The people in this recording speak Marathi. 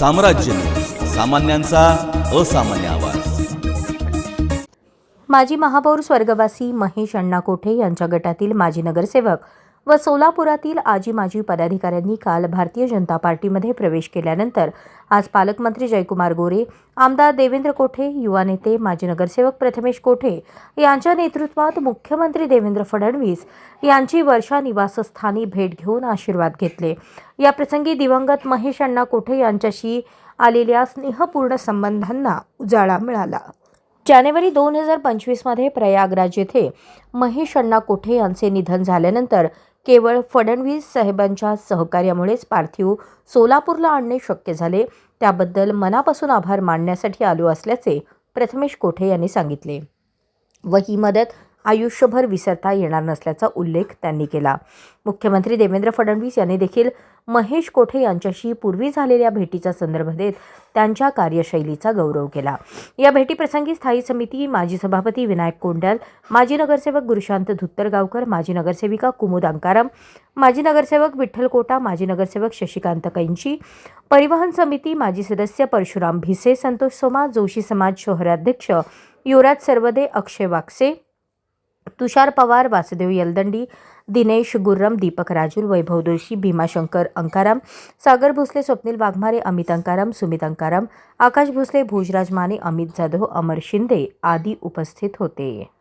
साम्राज्य. सामान्यांचा असामान्य आवाज. माजी महापौर स्वर्गवासी महेश अण्णा कोठे यांच्या गटातील माजी नगरसेवक व सोलापुरातील आजी माजी पदाधिकाऱ्यांनी काल भारतीय जनता पार्टीमध्ये प्रवेश केल्यानंतर आज पालकमंत्री जयकुमार गोरे आमदार देवेंद्र कोठे युवा नेते माजी नगरसेवक प्रथमेश कोठे यांच्या नेतृत्वात मुख्यमंत्री देवेंद्र फडणवीस यांची वर्षा निवासस्थानी भेट घेऊन आशीर्वाद घेतले. या प्रसंगी दिवंगत महेश अण्णा कोठे यांच्याशी आलेल्या स्नेहपूर्ण संबंधांना उजाळा मिळाला. जानेवारी दोन हजार पंचवीसमध्ये प्रयागराज येथे महेश अण्णा कोठे यांचे निधन झाल्यानंतर केवळ फडणवीस साहेबांच्या सहकार्यामुळेच पार्थिव सोलापूरला आणणे शक्य झाले. त्याबद्दल मनापासून आभार मानण्यासाठी आलो असल्याचे प्रथमेश कोठे यांनी सांगितले. व ही मदत आयुष्यभर विसरता येणार नसल्याचा उल्लेख त्यांनी केला. मुख्यमंत्री देवेंद्र फडणवीस यांनी देखील महेश कोठे यांच्याशी पूर्वी झालेल्या भेटीचा संदर्भ देत त्यांच्या कार्यशैलीचा गौरव केला. या भेटीप्रसंगी स्थायी समिती माजी सभापती विनायक कोंडल माजी नगरसेवक गुरुशांत धुत्तरगावकर माजी नगरसेविका कुमुद अंकारम माजी नगरसेवक विठ्ठल कोटा माजी नगरसेवक शशिकांत कैंची परिवहन समिती माजी सदस्य परशुराम भिसे संतोष सोमा जोशी समाज शहराध्यक्ष युवराज सर्वदे अक्षय वाकसे तुषार पवार वासुदेव यलदंडी दिनेश गुर्रम दीपक राजूर वैभव दोषी भीमाशंकर अंकाराम सागर भोसले स्वप्नील वाघमारे अमित अंकाराम सुमित अंकाराम आकाश भोसले भोजराज माने अमित जाधव अमर शिंदे आदी उपस्थित होते.